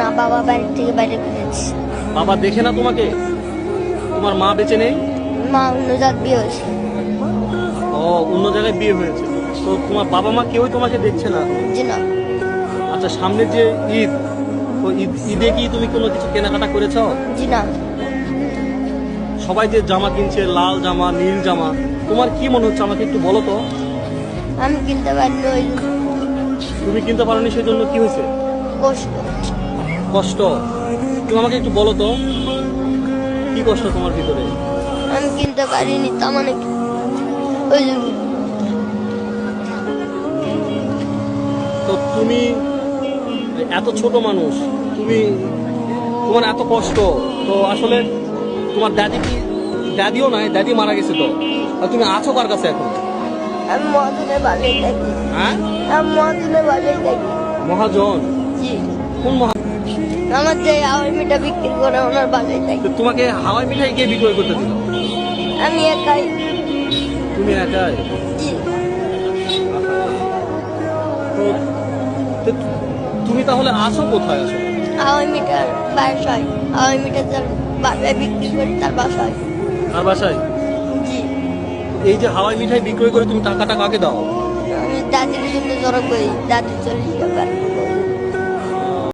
না বাবা বাড়ি থেকে বাইরে করেছি বাবা দেখে না তোমাকে? তোমার মা বেঁচে নেই? মা অন্য জাত বিয়ে হয়েছে। ও অন্য জায়গায় বিয়ে হয়েছে। তো তোমার বাবা মা কেউই তোমাকে দেখছে না? জি না। আচ্ছা সামনে যে ঈদ তো ঈদ ঈদে কি তুমি কোনো কিছু কেনাকাটা করেছ? জি না। সবাই যে জামা কিনছে লাল জামা নীল জামা তোমার কি মনে হচ্ছে? আমাকে একটু বলো তো। আমি কিনতে পারিনি তুমি কিনতে পারোনি সেই জন্য কি হয়েছে? কষ্ট। কষ্ট। তুমি আমাকে একটু বলো তো কি কষ্ট তোমার ভিতরে? আমি কিনতে পারিনি তা মানে কি? ওই জন্য তো তুমি এত ছোট মানুষ তুমি তোমার এত কষ্ট তো আসলে তোমার দাদি কি দাদিও নাই দাদি মারা গেছে তো। আর তুমি আছো কার কাছে এখন? আমি মহাজনের বাড়িতে থাকি। হ্যাঁ? আমি মহাজনের বাড়িতে থাকি। মহাজন? কোন মহা আমার যে মিটা বিক্রি করে ওনার থাকি তোমাকে হাওয়াই মিঠাই কে বিক্রয় করতে দিল? আমি একাই। তুমি একাই? তুমি তাহলে আসো কোথায় আসো? আওয়ার মিটার বাসায়। মিটার যার বাসায় বিক্রি করে তার বাসায়। আর বাসায়? জি। এই যে হাওয়াই মিঠাই বিক্রয় করে তুমি টাকাটা কাকে দাও? আমি দাদির জন্য জড়ো করি। দাদির চল্লিশ টাকা।